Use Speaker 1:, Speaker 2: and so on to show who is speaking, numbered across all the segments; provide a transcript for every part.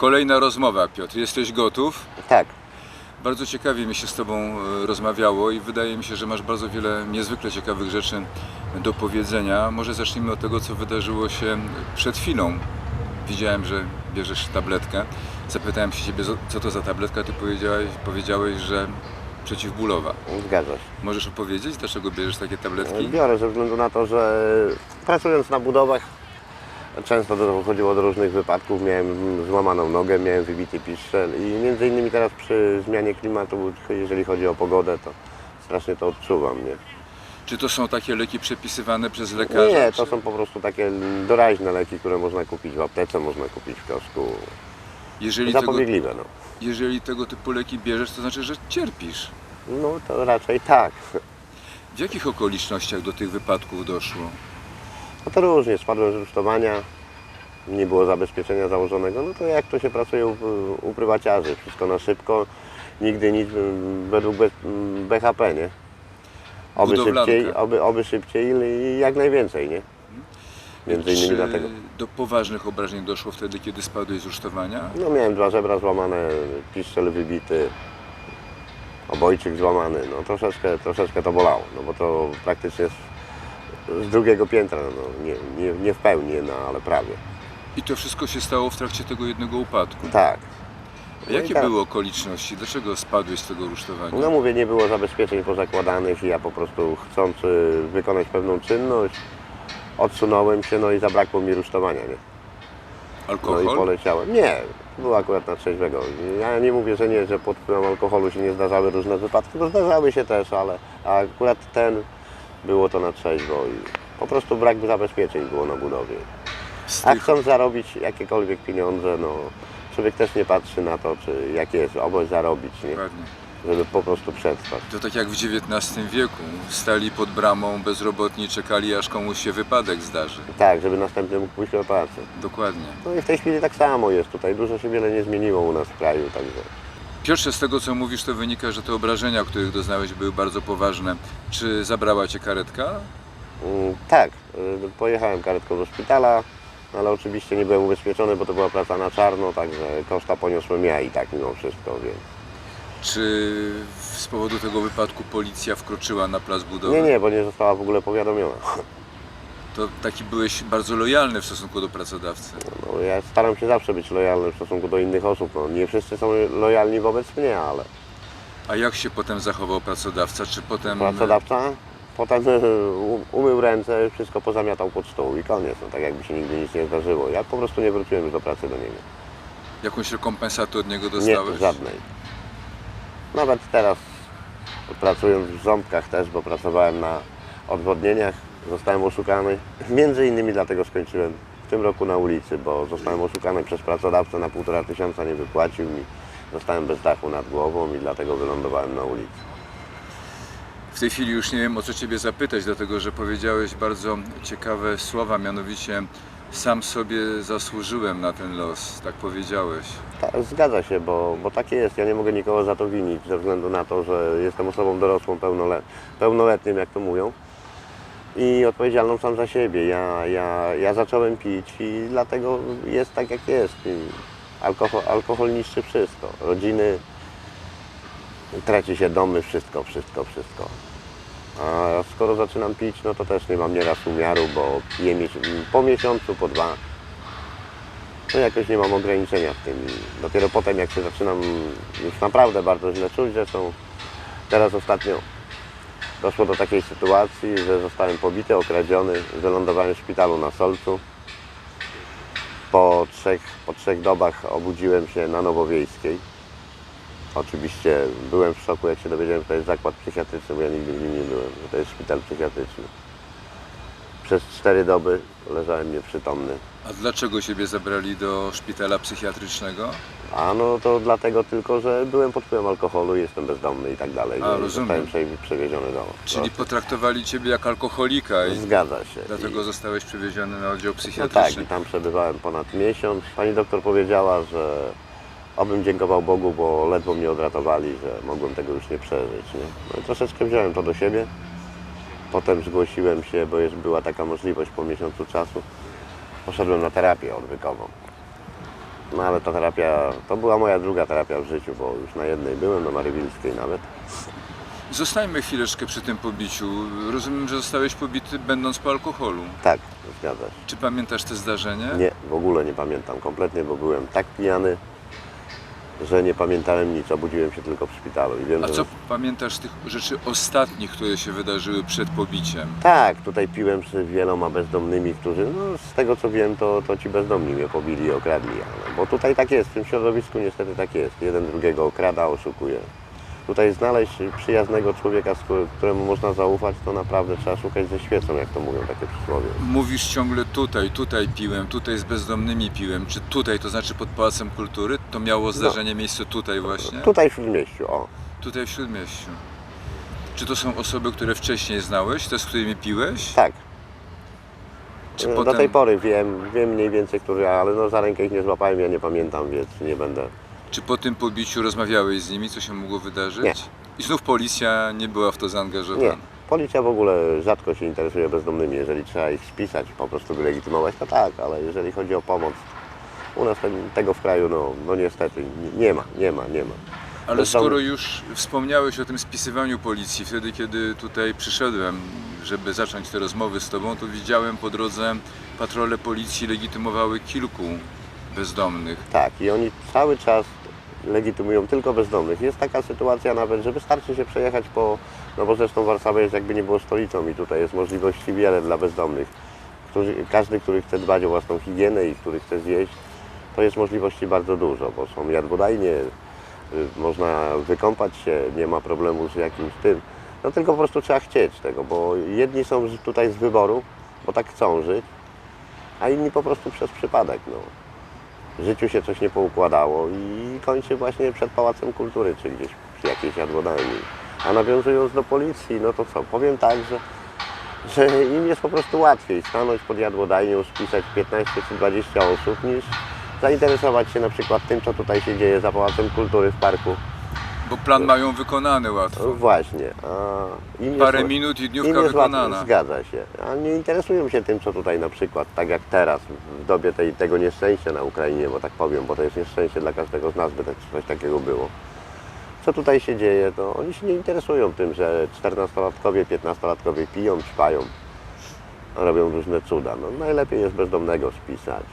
Speaker 1: Kolejna rozmowa, Piotr. Jesteś gotów?
Speaker 2: Tak.
Speaker 1: Bardzo ciekawie mi się z Tobą e, rozmawiało i wydaje mi się, że masz bardzo wiele niezwykle ciekawych rzeczy do powiedzenia. Może zacznijmy od tego, co wydarzyło się przed chwilą. Widziałem, że bierzesz tabletkę. Zapytałem się Ciebie, co to za tabletka. Ty powiedziałeś, powiedziałeś że przeciwbólowa.
Speaker 2: Zgadza się.
Speaker 1: Możesz opowiedzieć, dlaczego bierzesz takie tabletki?
Speaker 2: Biorę ze względu na to, że pracując na budowach często dochodziło do różnych wypadków. Miałem złamaną nogę, miałem wybity piszczel i między innymi teraz przy zmianie klimatu, jeżeli chodzi o pogodę, to strasznie to odczuwam. Nie,
Speaker 1: Czy to są takie leki przepisywane przez lekarza?
Speaker 2: nie to są po prostu takie doraźne leki, które można kupić w aptece, można kupić w kiosku.
Speaker 1: Jeżeli tego,
Speaker 2: Zapobiegliwe. No.
Speaker 1: jeżeli tego typu leki bierzesz, to znaczy, że cierpisz.
Speaker 2: no to raczej tak.
Speaker 1: W jakich okolicznościach do tych wypadków doszło?
Speaker 2: No to różnie, spadłem z rusztowania, nie było zabezpieczenia założonego, no to jak to się pracuje u, u prywaciarzy, wszystko na szybko, nigdy nic mm, według B- mm, BHP, nie? Oby szybciej, oby, oby szybciej i jak najwięcej, nie? Między innymi
Speaker 1: Czy
Speaker 2: dlatego.
Speaker 1: do poważnych obrażeń doszło wtedy, kiedy spadłeś z rusztowania?
Speaker 2: No miałem dwa żebra złamane, piszczel wybity, obojczyk złamany, no troszeczkę, troszeczkę to bolało, no bo to praktycznie z, drugiego piętra, no nie, nie, nie w pełni, no ale prawie.
Speaker 1: I to wszystko się stało w trakcie tego jednego upadku.
Speaker 2: Tak.
Speaker 1: A
Speaker 2: No i
Speaker 1: jakie
Speaker 2: tak.
Speaker 1: były okoliczności? Dlaczego spadłeś z tego rusztowania?
Speaker 2: No mówię, nie było zabezpieczeń pozakładanych i ja po prostu chcąc y, wykonać pewną czynność, odsunąłem się, no i zabrakło mi rusztowania, nie? No i
Speaker 1: Alkohol?
Speaker 2: poleciałem. Nie, było akurat na trzeźwego. Ja nie mówię, że nie, że pod wpływem alkoholu się nie zdarzały różne wypadki, bo zdarzały się też, ale a akurat ten było to na trzeźwo i po prostu brak zabezpieczeń było na budowie. A chcąc zarobić jakiekolwiek pieniądze, no człowiek też nie patrzy na to, czy jak jest, oboś zarobić, nie? Żeby po prostu przetrwać.
Speaker 1: To tak jak w XIX wieku. Stali pod bramą bezrobotni, czekali aż komuś się wypadek zdarzy.
Speaker 2: Tak, żeby następnie mógł pójść do pracy.
Speaker 1: Dokładnie.
Speaker 2: No i w tej chwili tak samo jest tutaj. Dużo się wiele nie zmieniło u nas w kraju, także.
Speaker 1: Piotrze, z tego co mówisz, to wynika, że te obrażenia, których doznałeś, były bardzo poważne. Czy zabrała Cię karetka?
Speaker 2: Mm, tak, y, pojechałem karetką do szpitala, ale oczywiście nie byłem ubezpieczony, bo to była praca na czarno, także koszta poniosłem ja i tak mimo wszystko, więc.
Speaker 1: Czy z powodu tego wypadku policja wkroczyła na plac budowy?
Speaker 2: Nie, nie, bo nie została w ogóle powiadomiona.
Speaker 1: To taki byłeś bardzo lojalny w stosunku do pracodawcy.
Speaker 2: No, ja staram się zawsze być lojalny w stosunku do innych osób. No, nie wszyscy są lojalni wobec mnie, ale
Speaker 1: A jak się potem zachował pracodawca? Czy potem...
Speaker 2: pracodawca potem u- umył ręce, wszystko pozamiatał pod stół i koniec. No, tak jakby się nigdy nic nie zdarzyło. Ja po prostu nie wróciłem już do pracy do niego.
Speaker 1: Jakąś rekompensatę od niego
Speaker 2: Nie,
Speaker 1: dostałeś?
Speaker 2: żadnej. Nawet teraz pracując w ząbkach też, bo pracowałem na odwodnieniach, zostałem oszukany. Między innymi dlatego skończyłem w tym roku na ulicy, bo zostałem oszukany przez pracodawcę na półtora tysiąca, nie wypłacił mi. Zostałem bez dachu nad głową i dlatego wylądowałem na ulicy.
Speaker 1: W tej chwili już nie wiem o co Ciebie zapytać, dlatego że powiedziałeś bardzo ciekawe słowa, mianowicie sam sobie zasłużyłem na ten los, tak powiedziałeś.
Speaker 2: Ta, zgadza się, bo, bo tak jest. Ja nie mogę nikogo za to winić, ze względu na to, że jestem osobą dorosłą, pełnole, pełnoletnim, jak to mówią. I odpowiedzialną sam za siebie. Ja, ja, ja zacząłem pić i dlatego jest tak, jak jest. I alkohol, alkohol niszczy wszystko. Rodziny, traci się domy, wszystko, wszystko, wszystko. A skoro zaczynam pić, no to też nie mam nieraz umiaru, bo piję po miesiącu, po dwa, no jakoś nie mam ograniczenia w tym. Dopiero potem jak się zaczynam już naprawdę bardzo źle czuć, zresztą teraz ostatnio doszło do takiej sytuacji, że zostałem pobity, okradziony, wylądowałem w szpitalu na Solcu. Po trzech, po trzech dobach obudziłem się na Nowowiejskiej. Oczywiście byłem w szoku, jak się dowiedziałem, że to jest zakład psychiatryczny, bo ja nigdy w nim nie byłem, że to jest szpital psychiatryczny. Przez cztery doby leżałem nieprzytomny.
Speaker 1: A dlaczego Ciebie zabrali do szpitala psychiatrycznego?
Speaker 2: A no to dlatego tylko, że byłem pod wpływem alkoholu, jestem bezdomny i tak dalej.
Speaker 1: A,
Speaker 2: i
Speaker 1: rozumiem.
Speaker 2: Zostałem prze- przewieziony do.
Speaker 1: Czyli
Speaker 2: do...
Speaker 1: potraktowali Ciebie jak alkoholika i
Speaker 2: Zgadza się.
Speaker 1: dlatego
Speaker 2: I,
Speaker 1: zostałeś przewieziony na oddział
Speaker 2: no tak,
Speaker 1: psychiatryczny.
Speaker 2: i tam przebywałem ponad miesiąc. Pani doktor powiedziała, że obym dziękował Bogu, bo ledwo mnie odratowali, że mogłem tego już nie przeżyć. Nie? No i troszeczkę wziąłem to do siebie. Potem zgłosiłem się, bo jest, była taka możliwość po miesiącu czasu. Poszedłem na terapię odwykową. No ale ta terapia, to była moja druga terapia w życiu, bo już na jednej byłem, na Marywilskiej nawet.
Speaker 1: Zostańmy chwileczkę przy tym pobiciu. Rozumiem, że zostałeś pobity będąc po alkoholu.
Speaker 2: Tak, zgadza się.
Speaker 1: Czy pamiętasz te zdarzenie?
Speaker 2: Nie, w ogóle nie pamiętam kompletnie, bo byłem tak pijany, że nie pamiętałem nic, obudziłem się tylko w szpitalu. I wiem,
Speaker 1: A
Speaker 2: że...
Speaker 1: co pamiętasz z tych rzeczy ostatnich, które się wydarzyły przed pobiciem?
Speaker 2: Tak, tutaj piłem z wieloma bezdomnymi, którzy, no z tego co wiem, to, to ci bezdomni mnie pobili i okradli. Bo tutaj tak jest, w tym środowisku niestety tak jest. Jeden drugiego okrada, oszukuje. Tutaj znaleźć przyjaznego człowieka, któremu można zaufać, to naprawdę trzeba szukać ze świecą, jak to mówią takie przysłowie.
Speaker 1: Mówisz ciągle tutaj, tutaj piłem, tutaj z bezdomnymi piłem. Czy tutaj, to znaczy pod Pałacem Kultury? To miało zdarzenie miejsce tutaj właśnie?
Speaker 2: Tutaj w Śródmieściu, o.
Speaker 1: Tutaj w Śródmieściu. Czy to są osoby, które wcześniej znałeś, te z którymi piłeś?
Speaker 2: Tak.
Speaker 1: Czy
Speaker 2: Do
Speaker 1: potem...
Speaker 2: tej pory wiem, wiem mniej więcej, który, ale no za rękę ich nie złapałem, ja nie pamiętam, więc nie będę.
Speaker 1: Czy po tym pobiciu rozmawiałeś z nimi, co się mogło wydarzyć?
Speaker 2: Nie.
Speaker 1: I znów policja nie była w to zaangażowana.
Speaker 2: Nie. Policja w ogóle rzadko się interesuje bezdomnymi. Jeżeli trzeba ich spisać, po prostu wylegitymować, to tak, ale jeżeli chodzi o pomoc, u nas tego w kraju, no, no niestety, nie- ma, nie ma, nie ma.
Speaker 1: Ale skoro już wspomniałeś o tym spisywaniu policji, wtedy kiedy tutaj przyszedłem, żeby zacząć te rozmowy z Tobą, to widziałem po drodze patrole policji legitymowały kilku bezdomnych.
Speaker 2: Tak, i oni cały czas legitymują tylko bezdomnych. Jest taka sytuacja nawet, że wystarczy się przejechać po, no bo zresztą Warszawa jest jakby nie było stolicą i tutaj jest możliwości wiele dla bezdomnych. Którzy, każdy, który chce dbać o własną higienę i który chce zjeść, to jest możliwości bardzo dużo, bo są jadłodajnie, y, można wykąpać się, nie ma problemu z jakimś tym. No tylko po prostu trzeba chcieć tego, bo jedni są tutaj z wyboru, bo tak chcą żyć, a inni po prostu przez przypadek. No w życiu się coś nie poukładało i kończy właśnie przed Pałacem Kultury, czy gdzieś przy jakiejś jadłodajni. A nawiązując do policji, no to co, powiem tak, że, że im jest po prostu łatwiej stanąć pod jadłodajnią, spisać 15 czy 20 osób, niż zainteresować się na przykład tym, co tutaj się dzieje za Pałacem Kultury w parku.
Speaker 1: Bo plan mają wykonany łatwo.
Speaker 2: No właśnie. A im
Speaker 1: Parę
Speaker 2: jest,
Speaker 1: minut i
Speaker 2: im
Speaker 1: dniówka
Speaker 2: jest
Speaker 1: wykonana.
Speaker 2: Łatwiej, zgadza się. A nie interesują się tym, co tutaj na przykład, tak jak teraz, w dobie tej, tego nieszczęścia na Ukrainie, bo tak powiem, bo to jest nieszczęście dla każdego z nas, by tak, coś takiego było. Co tutaj się dzieje, to oni się nie interesują tym, że 14-latkowie, 15-latkowie piją, ćpają, robią różne cuda. No, najlepiej jest bezdomnego spisać.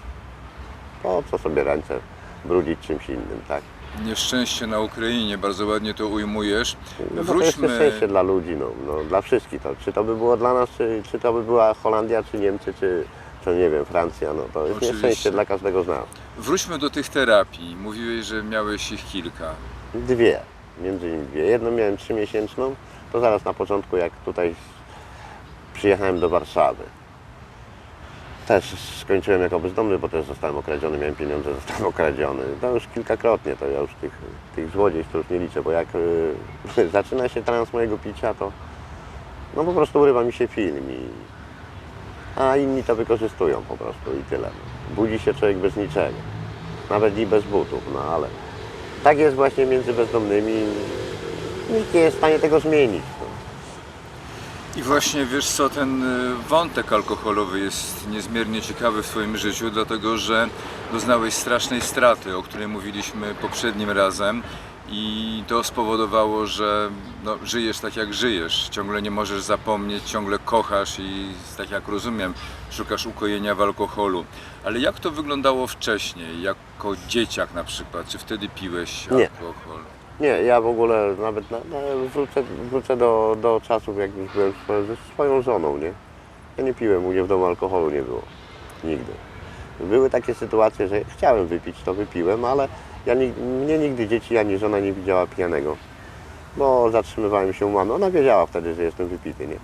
Speaker 2: Po co sobie ręce brudzić czymś innym, tak?
Speaker 1: Nieszczęście na Ukrainie, bardzo ładnie to ujmujesz.
Speaker 2: No bo to jest
Speaker 1: Wróćmy,
Speaker 2: nieszczęście dla ludzi, no, no, dla wszystkich. To, czy to by było dla nas, czy, czy to by była Holandia, czy Niemcy, czy, czy nie wiem, Francja, no to jest
Speaker 1: Oczywiście.
Speaker 2: nieszczęście dla każdego z nas.
Speaker 1: wróćmy do tych terapii. Mówiłeś, że miałeś ich kilka.
Speaker 2: Dwie, między innymi dwie. Jedną miałem trzymiesięczną, to zaraz na początku, jak tutaj przyjechałem do Warszawy. Też skończyłem jako bezdomny, bo też zostałem okradziony, miałem pieniądze, zostałem okradziony. To już kilkakrotnie, to ja już tych, tych złodziejstw już nie liczę, bo jak y, zaczyna się trans mojego picia, to no po prostu urywa mi się film i, a inni to wykorzystują po prostu i tyle. Budzi się człowiek bez niczego, nawet i bez butów, no ale tak jest właśnie między bezdomnymi. Nikt nie jest w stanie tego zmienić. No.
Speaker 1: I właśnie wiesz co, ten y, wątek alkoholowy jest niezmiernie ciekawy w Twoim życiu, dlatego że doznałeś strasznej straty, o której mówiliśmy poprzednim razem. I to spowodowało, że no, żyjesz tak jak żyjesz, ciągle nie możesz zapomnieć, ciągle kochasz i tak jak rozumiem, szukasz ukojenia w alkoholu. Ale jak to wyglądało wcześniej, jako dzieciak na przykład? Czy wtedy piłeś alkohol?
Speaker 2: Nie, ja w ogóle nawet na, na, wrócę, wrócę do, do czasów, jak już byłem ze swoją żoną, nie? Ja nie piłem, u mnie w domu alkoholu nie było. Nigdy. Były takie sytuacje, że chciałem wypić, to wypiłem, ale ja, mnie nigdy dzieci ani żona nie widziała pijanego. Bo zatrzymywałem się u mamy. Ona wiedziała wtedy, że jestem wypity, nie?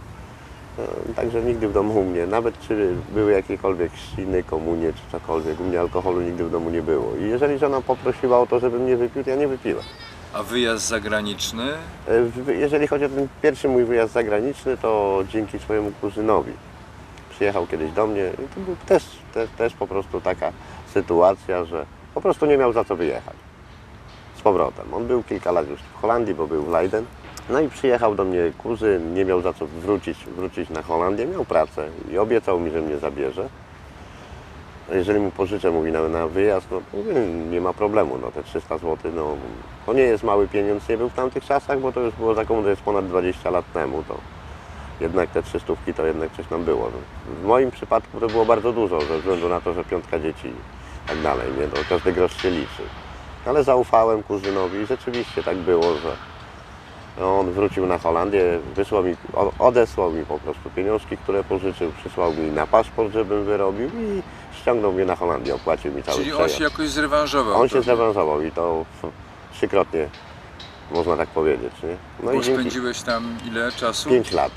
Speaker 2: E, Także nigdy w domu u mnie, nawet czy były jakiekolwiek chrzciny, komunie czy cokolwiek, u mnie alkoholu nigdy w domu nie było. I jeżeli żona poprosiła o to, żebym nie wypił, to ja nie wypiłem.
Speaker 1: A wyjazd zagraniczny?
Speaker 2: E, Jeżeli chodzi o ten pierwszy mój wyjazd zagraniczny, to dzięki swojemu kuzynowi. Przyjechał kiedyś do mnie i to był też, też, też po prostu taka sytuacja, że po prostu nie miał za co wyjechać z powrotem. On był kilka lat już w Holandii, bo był w Leiden. No i przyjechał do mnie kuzyn, nie miał za co wrócić, wrócić na Holandię, miał pracę i obiecał mi, że mnie zabierze. Jeżeli mu pożyczę, mówi na, na wyjazd, no mówię, nie ma problemu, no te 300 zł, no to nie jest mały pieniądz, nie był w tamtych czasach, bo to już było za jest ponad 20 lat temu, to jednak te 300 to jednak coś tam było. No. W moim przypadku to było bardzo dużo, ze względu na to, że piątka dzieci i tak dalej, nie, no, każdy grosz się liczy. Ale zaufałem kuzynowi i rzeczywiście tak było, że on wrócił na Holandię, wysłał mi, odesłał mi po prostu pieniążki, które pożyczył, przysłał mi na paszport, żebym wyrobił i ściągnął mnie na Holandię, opłacił mi cały
Speaker 1: Czyli on
Speaker 2: przejazd.
Speaker 1: się jakoś zrewanżował.
Speaker 2: On się zrewanżował i to trzykrotnie, można tak powiedzieć. Nie? No
Speaker 1: Bo
Speaker 2: i dzięki
Speaker 1: spędziłeś tam ile czasu?
Speaker 2: 5 lat.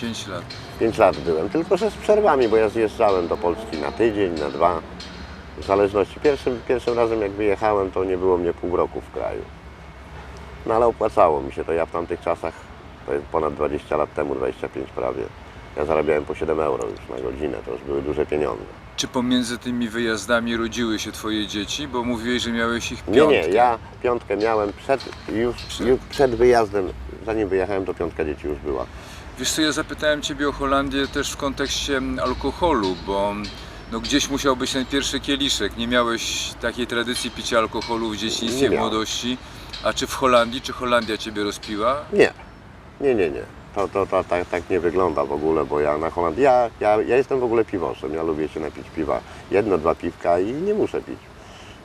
Speaker 1: 5 lat.
Speaker 2: 5 lat byłem, tylko że z przerwami, bo ja zjeżdżałem do Polski na tydzień, na dwa, w zależności. Pierwszym, pierwszym razem jak wyjechałem, to nie było mnie pół roku w kraju. No ale opłacało mi się to. Ja w tamtych czasach, to jest ponad 20 lat temu, 25 prawie, ja zarabiałem po 7 euro już na godzinę, to już były duże pieniądze.
Speaker 1: Czy pomiędzy tymi wyjazdami rodziły się twoje dzieci? Bo mówiłeś, że miałeś ich
Speaker 2: Nie,
Speaker 1: piątkę.
Speaker 2: nie, ja piątkę miałem przed, już, już przed wyjazdem, zanim wyjechałem, to piątka dzieci już była.
Speaker 1: Wiesz co, ja zapytałem Ciebie o Holandię też w kontekście alkoholu, bo no gdzieś musiał być ten pierwszy kieliszek. Nie miałeś takiej tradycji picia alkoholu w dzieciństwie,
Speaker 2: Nie
Speaker 1: w
Speaker 2: miałem.
Speaker 1: młodości. A czy w Holandii, czy Holandia Ciebie rozpiła?
Speaker 2: Nie, nie, nie, nie. To, to, to tak, tak nie wygląda w ogóle, bo ja na Holandii, ja, ja, ja jestem w ogóle piwoszem, ja lubię się napić piwa. Jedno, dwa piwka i nie muszę pić.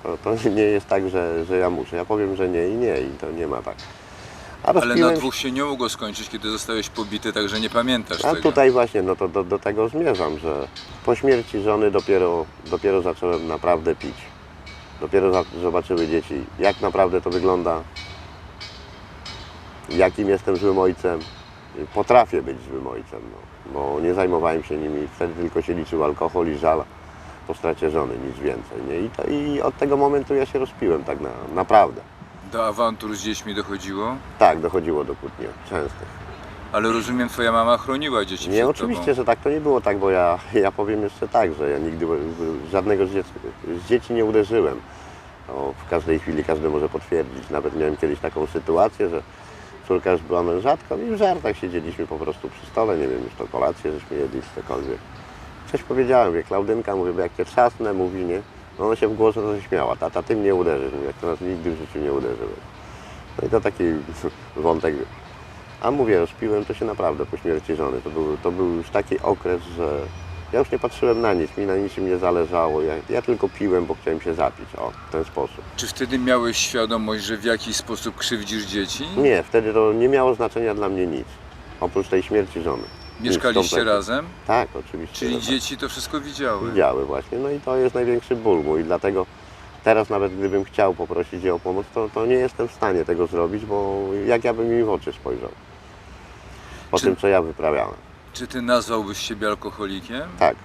Speaker 2: To, to nie jest tak, że, że ja muszę. Ja powiem, że nie i nie i to nie ma tak.
Speaker 1: Ale na dwóch się nie mogło skończyć, kiedy zostałeś pobity, także nie pamiętasz
Speaker 2: A
Speaker 1: tego.
Speaker 2: tutaj właśnie, no to do, do tego zmierzam, że po śmierci żony dopiero, dopiero zacząłem naprawdę pić. Dopiero za, zobaczyły dzieci, jak naprawdę to wygląda, jakim jestem złym ojcem. Potrafię być złym ojcem, no, bo nie zajmowałem się nimi, wtedy tylko się liczył alkohol i żal po stracie żony, nic więcej. Nie? I, to, I od tego momentu ja się rozpiłem tak na, naprawdę.
Speaker 1: Do awantur z dziećmi dochodziło?
Speaker 2: Tak, dochodziło do kłótni częstych.
Speaker 1: Ale rozumiem, Twoja mama chroniła dzieci
Speaker 2: Nie,
Speaker 1: przed
Speaker 2: oczywiście,
Speaker 1: tobą.
Speaker 2: że tak to nie było tak, bo ja, ja powiem jeszcze tak, że ja nigdy żadnego z, dziec, z dzieci nie uderzyłem. O, w każdej chwili każdy może potwierdzić. Nawet miałem kiedyś taką sytuację, że córka już była mężatką i w żartach siedzieliśmy po prostu przy stole, nie wiem, już to kolację żeśmy jedli, cokolwiek. Coś powiedziałem, wie, Klaudynka, mówię, bo jak cię trzasnę, mówi, nie? No ona się w głos roześmiała, tata, ty mnie uderzysz, mówię, jak to nas nigdy w życiu nie uderzyłeś. No i to taki wątek. A mówię, rozpiłem to się naprawdę po śmierci żony. To był, to był już taki okres, że ja już nie patrzyłem na nic, mi na niczym nie zależało. Ja, ja tylko piłem, bo chciałem się zapić. O, w ten sposób.
Speaker 1: Czy wtedy miałeś świadomość, że w jakiś sposób krzywdzisz dzieci?
Speaker 2: Nie, wtedy to nie miało znaczenia dla mnie nic. Oprócz tej śmierci żony.
Speaker 1: Mieszkaliście
Speaker 2: kompletnie.
Speaker 1: razem?
Speaker 2: Tak, oczywiście.
Speaker 1: Czyli
Speaker 2: tak.
Speaker 1: dzieci to wszystko widziały.
Speaker 2: Widziały właśnie. No i to jest największy ból mój. Dlatego teraz nawet gdybym chciał poprosić je o pomoc, to, to nie jestem w stanie tego zrobić, bo jak ja bym im w oczy spojrzał. Po
Speaker 1: Czy-
Speaker 2: tym, co ja wyprawiałem.
Speaker 1: Czy ty nazwałbyś siebie alkoholikiem?
Speaker 2: Tak,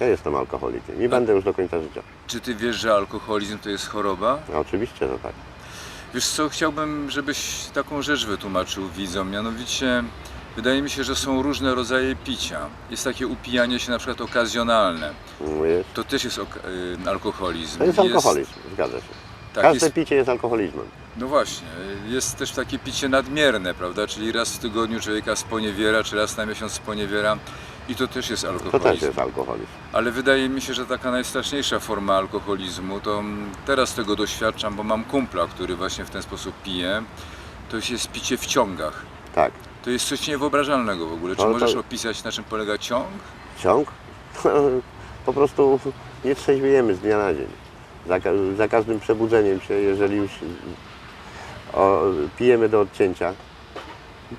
Speaker 2: ja jestem alkoholikiem i będę już do końca życia.
Speaker 1: Czy ty wiesz, że alkoholizm to jest choroba?
Speaker 2: No, oczywiście, że tak.
Speaker 1: Wiesz co, chciałbym, żebyś taką rzecz wytłumaczył widzom. Mianowicie, wydaje mi się, że są różne rodzaje picia. Jest takie upijanie się na przykład okazjonalne.
Speaker 2: Mówisz?
Speaker 1: To też jest ok- y, alkoholizm.
Speaker 2: To jest alkoholizm, zgadza się.
Speaker 1: tak,
Speaker 2: Każde
Speaker 1: jest,
Speaker 2: picie jest alkoholizmem.
Speaker 1: No właśnie, jest też takie picie nadmierne, prawda? Czyli raz w tygodniu człowieka sponiewiera, czy raz na miesiąc sponiewiera. I to też jest
Speaker 2: To
Speaker 1: alkoholizm.
Speaker 2: też jest alkoholizm.
Speaker 1: Ale wydaje mi się, że taka najstraszniejsza forma alkoholizmu, to teraz tego doświadczam, bo mam kumpla, który właśnie w ten sposób pije, to jest picie w ciągach.
Speaker 2: Tak.
Speaker 1: To jest coś niewyobrażalnego w ogóle. Czy
Speaker 2: to-
Speaker 1: możesz opisać, na czym polega ciąg?
Speaker 2: Ciąg? po prostu nie trzeźwiejemy z dnia na dzień. Za, za każdym przebudzeniem się, jeżeli już o, pijemy do odcięcia,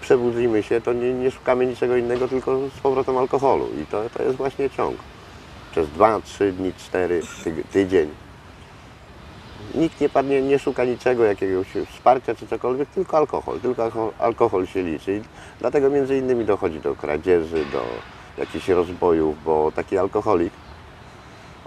Speaker 2: przebudzimy się, to nie, nie szukamy niczego innego, tylko z powrotem alkoholu. I to, to jest właśnie ciąg. Przez dwa, trzy dni, cztery, tydzień. Nikt nie, padnie, nie szuka niczego, jakiegoś wsparcia czy cokolwiek, tylko alkohol. Tylko alkohol się liczy. I dlatego między innymi dochodzi do kradzieży, do jakichś rozbojów, bo taki alkoholik,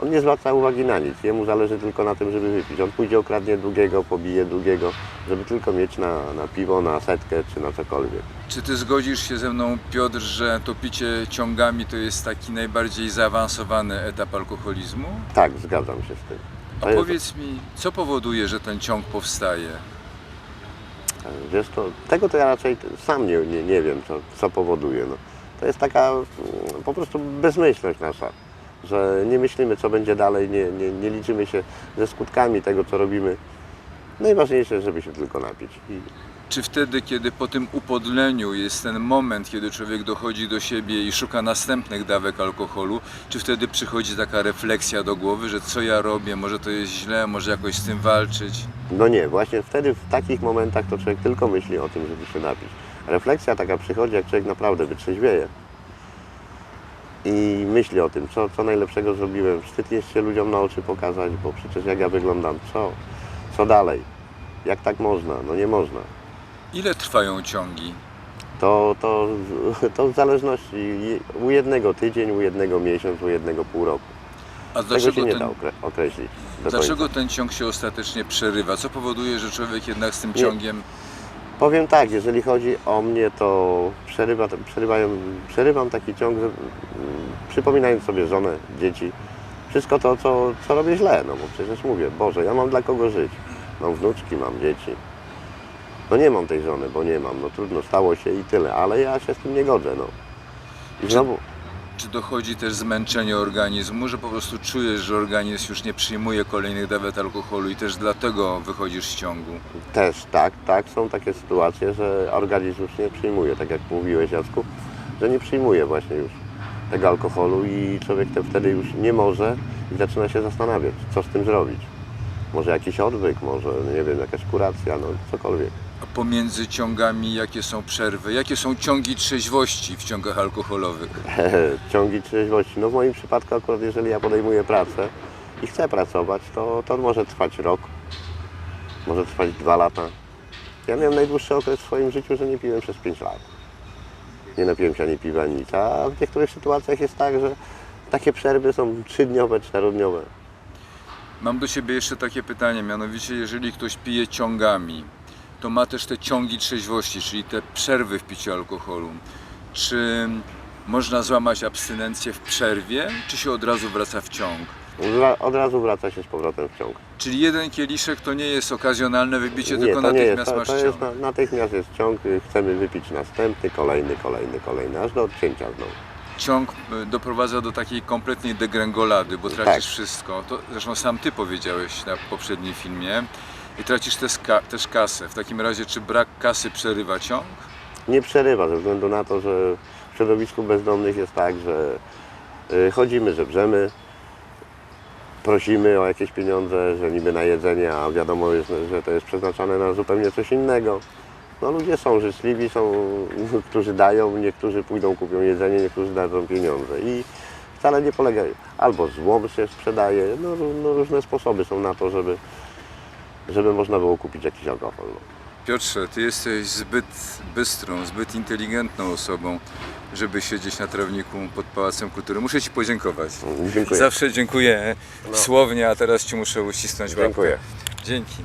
Speaker 2: on nie zwraca uwagi na nic. Jemu zależy tylko na tym, żeby wypić. On pójdzie, okradnie drugiego, pobije drugiego, żeby tylko mieć na, na piwo, na setkę czy na cokolwiek.
Speaker 1: Czy ty zgodzisz się ze mną, Piotr, że to picie ciągami to jest taki najbardziej zaawansowany etap alkoholizmu?
Speaker 2: Tak, zgadzam się z tym.
Speaker 1: A
Speaker 2: To jest-
Speaker 1: powiedz mi, co powoduje, że ten ciąg powstaje?
Speaker 2: Wiesz, to, tego to ja raczej sam nie, nie, nie wiem, co, co powoduje. No. To jest taka mm, po prostu bezmyślność nasza. Że nie myślimy, co będzie dalej, nie, nie, nie liczymy się ze skutkami tego, co robimy. Najważniejsze, żeby się tylko napić. I
Speaker 1: Czy wtedy, kiedy po tym upodleniu jest ten moment, kiedy człowiek dochodzi do siebie i szuka następnych dawek alkoholu, czy wtedy przychodzi taka refleksja do głowy, że co ja robię, może to jest źle, może jakoś z tym walczyć?
Speaker 2: No nie, właśnie wtedy w takich momentach to człowiek tylko myśli o tym, żeby się napić. Refleksja taka przychodzi, jak człowiek naprawdę wytrzeźwieje i myśli o tym, co, co najlepszego zrobiłem. Wstyd jest się ludziom na oczy pokazać, bo przecież jak ja wyglądam, co, co dalej? Jak tak można? No nie można.
Speaker 1: Ile trwają ciągi?
Speaker 2: To, to, to w zależności u jednego tydzień, u jednego miesiąc, u jednego pół roku.
Speaker 1: A
Speaker 2: Tego
Speaker 1: dlaczego
Speaker 2: się nie
Speaker 1: ten,
Speaker 2: da okre- określić.
Speaker 1: dlaczego
Speaker 2: końca.
Speaker 1: ten ciąg się ostatecznie przerywa? Co powoduje, że człowiek jednak z tym
Speaker 2: Nie.
Speaker 1: ciągiem
Speaker 2: Powiem tak, jeżeli chodzi o mnie, to przerywa, przerywają, przerywam taki ciąg, że, mm, przypominając sobie żonę, dzieci, wszystko to, co, co robię źle, no bo przecież mówię, Boże, ja mam dla kogo żyć. Mam wnuczki, mam dzieci. No nie mam tej żony, bo nie mam, no trudno, stało się i tyle, ale ja się z tym nie godzę, no. I znowu,
Speaker 1: Czy dochodzi też zmęczenie organizmu, że po prostu czujesz, że organizm już nie przyjmuje kolejnych dawek alkoholu i też dlatego wychodzisz z ciągu?
Speaker 2: Też tak, tak, są takie sytuacje, że organizm już nie przyjmuje, tak jak mówiłeś Jacku, że nie przyjmuje właśnie już tego alkoholu i człowiek te wtedy już nie może i zaczyna się zastanawiać, co z tym zrobić. Może jakiś odwyk, może nie wiem, jakaś kuracja, no cokolwiek.
Speaker 1: A pomiędzy ciągami jakie są przerwy? Jakie są ciągi trzeźwości w ciągach alkoholowych?
Speaker 2: Ciągi trzeźwości. No w moim przypadku akurat jeżeli ja podejmuję pracę i chcę pracować, to, to może trwać rok, może trwać dwa lata. Ja miałem najdłuższy okres w swoim życiu, że nie piłem przez 5 lat. Nie napiłem się ani piwa, nic. A w niektórych sytuacjach jest tak, że takie przerwy są trzydniowe, czterodniowe.
Speaker 1: Mam do Ciebie jeszcze takie pytanie, mianowicie jeżeli ktoś pije ciągami, to ma też te ciągi trzeźwości, czyli te przerwy w piciu alkoholu. Czy można złamać abstynencję w przerwie, czy się od razu wraca w ciąg?
Speaker 2: Wra- Od razu wraca się z powrotem w ciąg.
Speaker 1: Czyli jeden kieliszek to nie jest okazjonalne wybicie, tylko
Speaker 2: to nie jest.
Speaker 1: natychmiast
Speaker 2: To,
Speaker 1: masz
Speaker 2: to
Speaker 1: ciąg.
Speaker 2: jest na, natychmiast jest ciąg, y, chcemy wypić następny, kolejny, kolejny, kolejny, aż do odcięcia znowu.
Speaker 1: Ciąg y, doprowadza do takiej kompletnej degrengolady, bo tracisz
Speaker 2: Tak.
Speaker 1: wszystko. To zresztą sam Ty powiedziałeś na poprzednim filmie. I tracisz też, też kasę. W takim razie, czy brak kasy przerywa ciąg?
Speaker 2: nie przerywa ze względu na to, że w środowisku bezdomnych jest tak, że y, chodzimy, żebrzemy, prosimy o jakieś pieniądze, że niby na jedzenie, a wiadomo jest, że to jest przeznaczane na zupełnie coś innego. No ludzie są życzliwi, są, którzy dają, niektórzy pójdą, kupią jedzenie, niektórzy dadzą pieniądze i wcale nie polega, albo złom się sprzedaje, no, no różne sposoby są na to, żeby, żeby można było kupić jakiś alkohol. No.
Speaker 1: Piotrze, Ty jesteś zbyt bystrą, zbyt inteligentną osobą, żeby siedzieć na trawniku pod Pałacem Kultury. Muszę Ci podziękować.
Speaker 2: Dziękuję.
Speaker 1: Zawsze dziękuję słownie, a teraz Ci muszę uścisnąć łapkę.
Speaker 2: Dziękuję.
Speaker 1: Dzięki.